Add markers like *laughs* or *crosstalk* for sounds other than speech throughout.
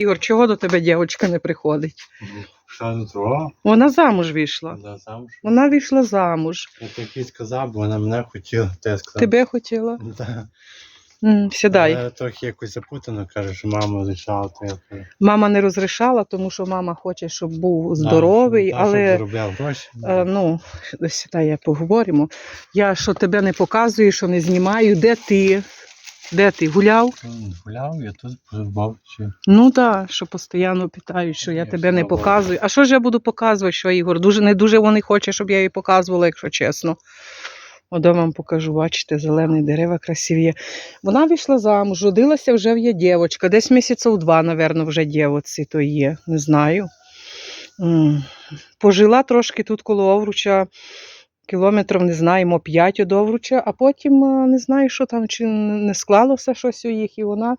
Ігор, чого до тебе дівчинка не приходить? Що не того? Вона замуж вийшла. Да, замуж. Вона вийшла замуж. Я такий сказав, бо вона мене хотіла, я сказав. Тебе хотіла? Да. М, Сідай. Я трохи якось запутано, каже, що мама лишала, то я кажу, Мама не розрішала, тому що мама хоче, щоб був здоровий, та, але заробляв гроші. е, ну, сідай, я поговоримо. Я що тебе не показую, що не знімаю. Де ти? Де ти? Гуляв? Гуляв, я тут позбав. Ну так, що постійно питають, що я Я тебе не показую. А що ж я буду показувати, що Ігор? Дуже не дуже вони хоче, щоб я її показувала, якщо чесно. От я вам покажу, бачите, зелені дерева красиві. Вона вийшла замуж, родилася вже є дівчинка. Десь місяців два, напевно, вже дівці то є. Не знаю. Пожила трошки тут коло Овруча, кілометрів, не знаємо, 5 до Овруча, а потім не знаю, що там, чи не склалося щось у їх, і вона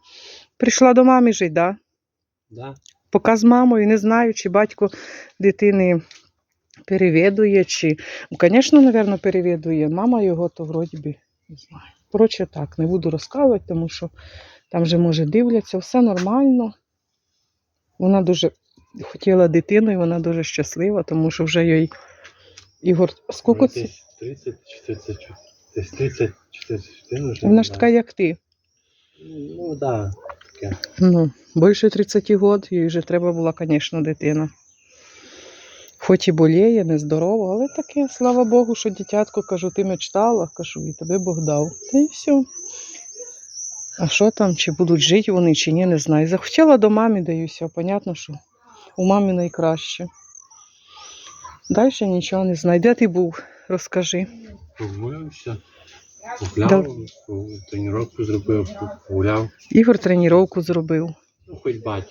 прийшла до мами жити, да? Да? Поки з мамою не знаю, чи батько дитини перевідує, чи. Ну, звісно, напевно, перевідує. Мама його, то вроді би не знаю. Коротше, так, не буду розказувати, тому що там вже, може, дивляться, все нормально. Вона дуже хотіла дитину, і вона дуже щаслива, тому що вже їй. Ігор, скільки це? 30 чи 30, десь 30 чи 34 вже. Вона ж така, як ти. Ну, так, да, таке. Ну, більше 30 років, їй вже треба була, звісно, дитина. Хоч і боліє, нездорова, але таке, слава Богу, що дитятко, кажу, ти мечтала, кажу, і тобі Бог дав. Та і все. А що там, чи будуть жити вони, чи ні, не знаю. Захотіла до мами, да і все. Понятно, що у мамі найкраще. Далі нічого не знаю. Де ти був? Розкажи. Прогулився, погуляв, тренування зробив, погуляв. Ігор тренування зробив. Ну, хоч бать.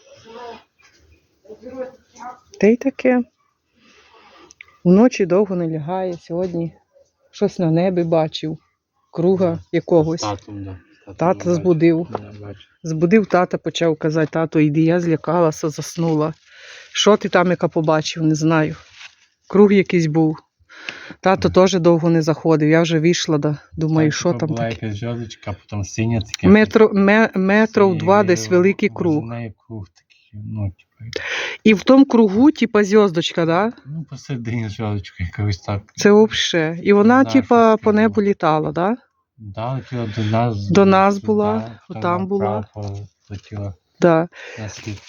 Та й таке. Вночі довго не лягає. Сьогодні щось на небі бачив. Круга якогось. Татом, да. Тата збудив. Збудив тата, почав казати, тато, йди, я злякалася, заснула. Що ти там яка побачив, не знаю. Круг якийсь був. Тато теж довго не заходив. Я вже вийшла, да. думаю, Так, що там була таке. якась зв'язочка, потім синя таке. Метро, ме, метров два десь великий круг. круг такий, ну, типу, І в тому кругу, типа, зв'язочка, да? ну, посередині зв'язочка, якось так. Це взагалі. І вона, Да, типа, по небу літала, да? Да, летіла до нас. До нас була, да, отам була. Летіла Да. на схід.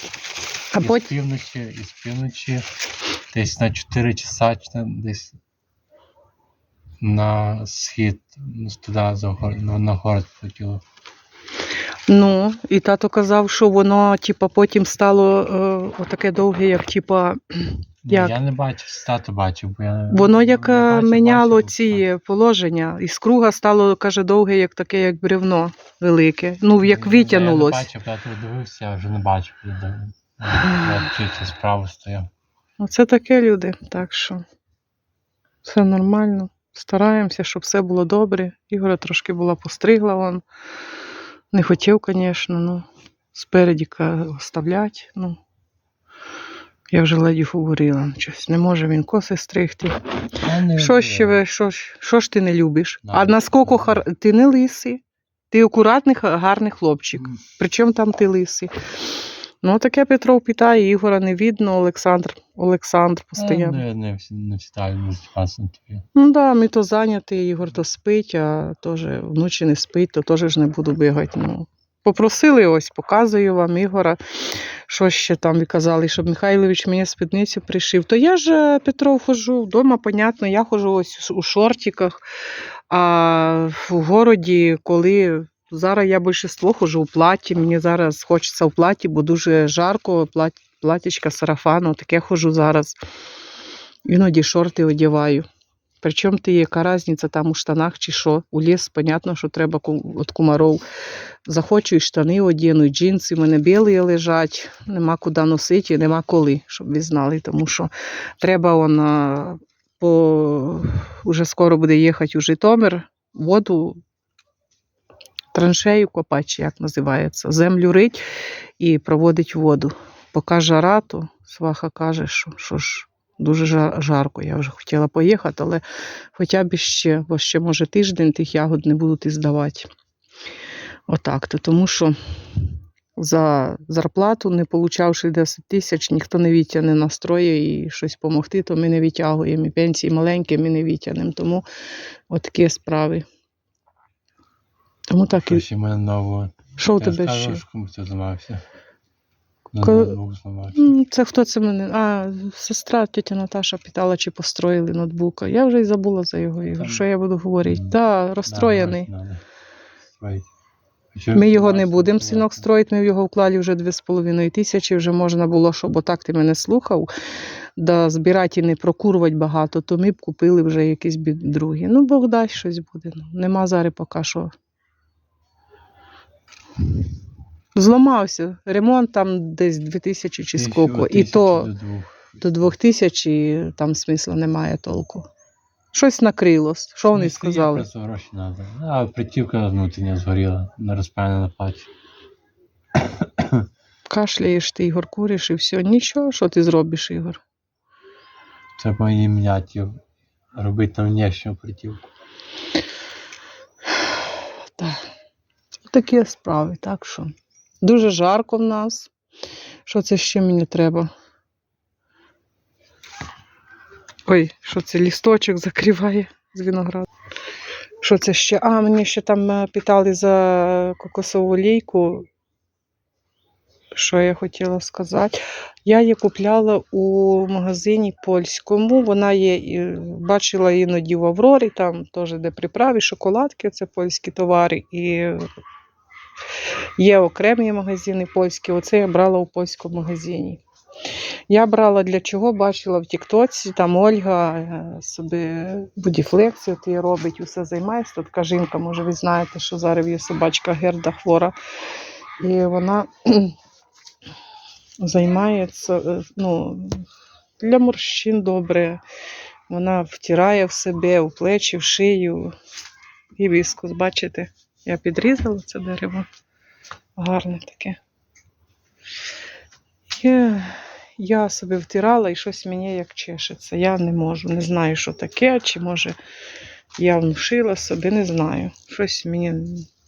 А і з півночі, і з півночі, десь на 4 часа, десь на схід, туди, за гор, на, город полетіло. Ну, і тато казав, що воно, типа, потім стало е, отаке довге, як типа, Як? Я не бачив, тато бачив, бо я воно як я бачив, міняло бачив, ці положення. Із круга стало, каже, довге, як таке, як бревно велике. Ну, як Ну, Я не бачив, тато дивився, я вже не бачив. Я Я чуть справа стояв. Оце таке люди. Так що все нормально. Стараємося, щоб все було добре. Ігоря трошки була постригла вон. Не хотів, звісно, ну, спереді оставлять. Ну, я вже леді говорила, щось не може він коси стригти. Що ще ви, що, ж- що ж ти не любиш? Да. А наскільки хар... ти не лисий, ти акуратний, гарний хлопчик. Причому там ти лисий. Ну, таке Петров питає, Ігора не видно, Олександр, Олександр постійно. Ну, Я не, всі- не люблю тобі. Ну да, ми то зайняті, Ігор то спить, а теж вночі не спить, то теж ж не буду бігати. Ну. Попросили ось, показую вам Ігора, що ще там ви казали, щоб Михайлович мені спідницю пришив. То я ж е, Петров хожу, вдома, понятно, я ходжу ось у шортиках, а в городі, коли зараз я більшість ходжу у платі, мені зараз хочеться у платі, бо дуже жарко, плат, платічка, сарафану, таке ходжу зараз. Іноді шорти одягаю. Причому ти яка різниця там у штанах чи що? У ліс, понятно, що треба від комаров. Захочу і штани одіну, і джинси, в мене білі лежать, нема куди носити, нема коли, щоб ви знали. Тому що треба он, а, по... уже скоро буде їхати у Житомир, воду, траншею копати, як називається, землю рить і проводить воду. Поки жара, то сваха каже, що, що ж дуже жарко. Я вже хотіла поїхати, але хоча б ще, бо ще може тиждень тих ягод не будуть і здавати. Отак то, тому що за зарплату, не получавши 10 тисяч, ніхто не відтягне настроє і щось допомогти, то ми не відтягуємо. І пенсії маленькі, ми не відтягнемо. Тому отакі справи. Тому так і. У мене нового. Що у тебе ще? що зламався. Ноутбук зламався. М, Це хто це мене? А, сестра тетя Наташа питала, чи построїли ноутбука. Я вже й забула за його ігор. Що я буду говорити? Так, да, розстроєний. Ми його не будемо синок строїти, ми в його вклали вже 2,5 тисячі, вже можна було, щоб отак ти мене слухав, да збирати і не прокурувати багато, то ми б купили вже якісь бі- другі. Ну, Бог дасть щось буде. Ну, нема зараз поки що. Зламався. Ремонт там десь 2000 чи скільки. І то до двох. до 2000 і там смисла немає толку. Щось накрилось. Що вони Не сказали? Просто гроші треба. А притівка внутрішня згоріла, не розпалена плач. *coughs* Кашляєш ти, Ігор, куриш і все. Нічого, що ти зробиш, Ігор? Треба її міняти, робити там внешню притівку. Так. Такі справи, так що. Дуже жарко в нас. Що це ще мені треба? Ой, що це лісточок закриває з винограду. Що це ще? А, мені ще там е, питали за кокосову олійку. Що я хотіла сказати? Я її купляла у магазині польському. Вона є, бачила іноді в Аврорі, там теж де приправи, шоколадки, це польські товари. І є окремі магазини польські. Оце я брала у польському магазині. Я брала для чого, бачила в Тіктоці, там Ольга е, собі будіфлексію робить, усе займається. Тут така жінка, може, ви знаєте, що зараз є собачка Герда хвора. І вона *clears throat* займається е, ну, для морщин добре. Вона втирає в себе, у плечі, в шию. Гібіскус, бачите, я підрізала це дерево. Гарне таке. І я собі втирала і щось мені як чешеться. Я не можу, не знаю, що таке, чи може я внушила собі, не знаю. Щось мені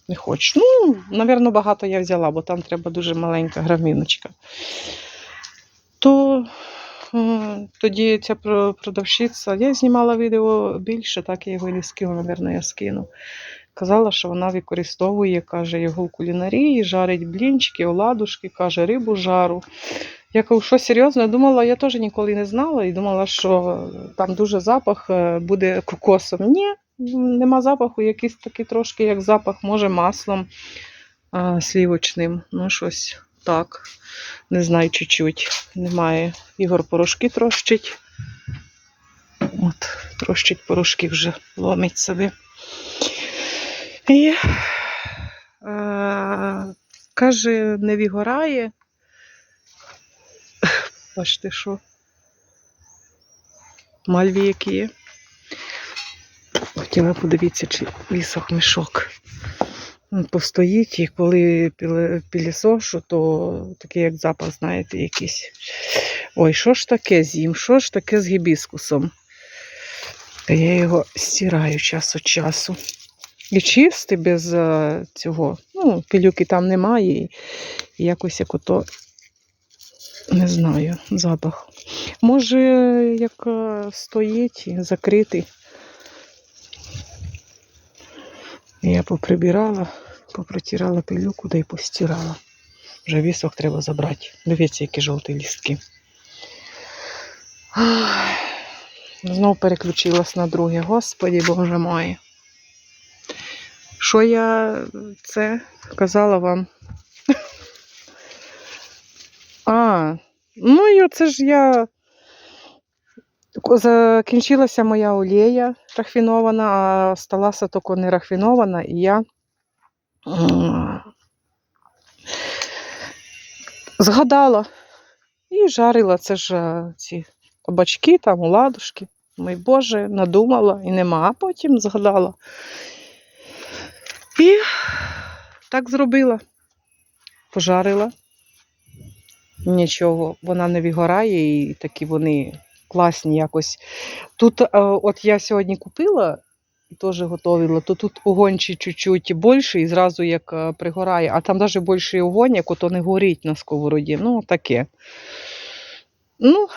не хоче. Ну, напевно, багато я взяла, бо там треба дуже маленька граміночка. То е, тоді ця продавщиця, я знімала відео більше, так я його і не скину, напевно, я скину. Казала, що вона використовує, каже, його в кулінарії, жарить блінчики, оладушки, каже, рибу жару. Я кажу, що серйозно? Думала, я теж ніколи не знала і думала, що там дуже запах е, буде кокосом. Ні, нема запаху, якийсь такий трошки, як запах, може, маслом а, слівочним. Ну, щось так. Не знаю, чуть-чуть. Немає. Ігор порошки трощить. От, трощить порошки вже ломить собі. І е, каже, не вигорає. Бачите, що? Мальві які є. Хотіла подивитися, чи висох мішок. Він Постоїть, і коли пілісошу, то такий як запах, знаєте, якийсь. Ой, що ж таке з їм? Що ж таке з гібіскусом? Я його стираю час від часу. І чистий без е, цього. Ну, пилюки там немає. І якось як ото, не знаю, запах. Може, як е, стоїть закритий. Я поприбирала, попротирала пилюку, да й постирала. Вже вісок треба забрати. Дивіться, які жовті лістки. Ах, Знов переключилась на друге. Господі Боже мой. Що я це казала вам? *laughs* А, ну і оце ж я. Закінчилася моя олія рафінована, а сталася тільки не рафінована, і я згадала і жарила це ж ці кабачки, там, оладушки. Мой Боже, надумала і нема, а потім згадала. І так зробила. Пожарила. Нічого, вона не вигорає, і такі вони класні якось. Тут, е, от я сьогодні купила і теж готовила, то тут огонь чуть-чуть більший, і зразу як е, пригорає, а там навіть більший огонь, як ото не горить на сковороді. Ну, таке. Ну,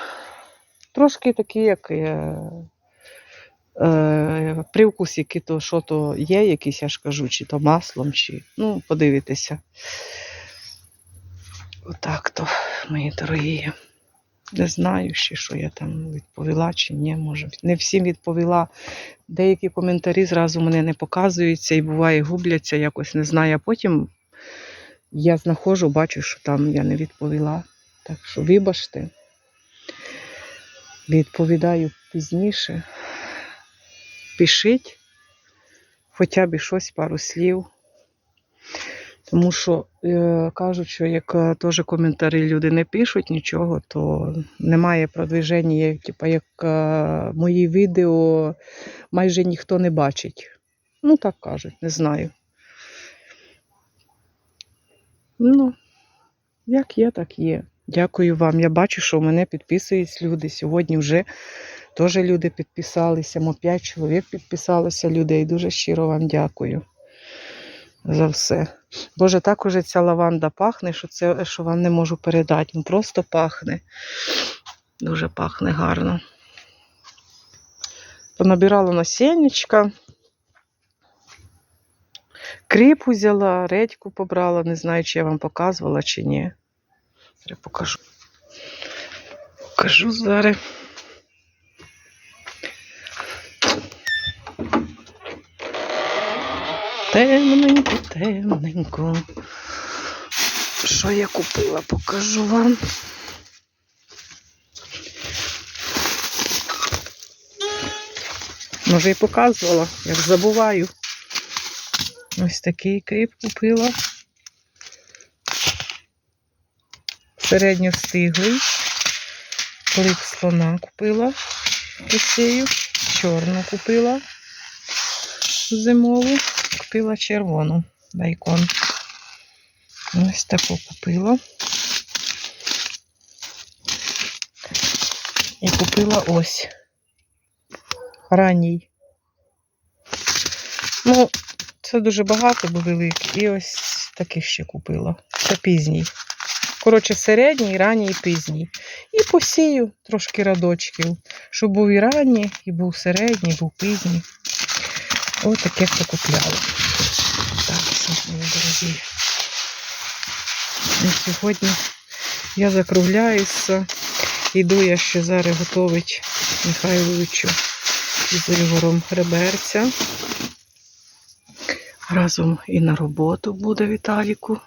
трошки такі, як е, привкус, який то, що то є, якийсь, я ж кажу, чи то маслом, чи. Ну, подивитися. Отак то, мої дорогі. Не знаю ще, що я там відповіла чи ні, може. Не всім відповіла. Деякі коментарі зразу мене не показуються і буває губляться, якось не знаю. А потім я знаходжу, бачу, що там я не відповіла. Так що вибачте. Відповідаю пізніше. Пишіть хоча б щось, пару слів. Тому що е, кажуть, що як е, теж коментарі люди не пишуть нічого, то немає продвиження. Типа як е, мої відео майже ніхто не бачить. Ну, так кажуть, не знаю. Ну, як є, так є. Дякую вам. Я бачу, що в мене підписують люди. Сьогодні вже теж люди підписалися. Мо 5 чоловік підписалося людей. Дуже щиро вам дякую за все. Боже, так уже ця лаванда пахне, що це що вам не можу передати. Ну просто пахне. Дуже пахне гарно. Понабирала насіннячка. Кріп взяла, редьку побрала. Не знаю, чи я вам показувала, чи ні. Зараз покажу. Покажу зараз. Темненько, темненько. Що я купила, покажу вам. Може і показувала, як забуваю. Ось такий кріп купила. Середньостиглий. Клик слона купила посію. Чорну купила зимову. Купила червону дайкон. Ось таку купила. І купила ось. Ранній. Ну, це дуже багато, бо великий. І ось таких ще купила. Це пізній. Коротше, середній, ранній пізній. І посію трошки радочків, щоб був і ранній, і був середній, і був пізній. Ось таке покупляла. Так, все, мої дорогі. Сьогодні я закругляюся. Іду я ще зараз готовить Михайловичу з Ігором реберця. Разом і на роботу буде Віталіку.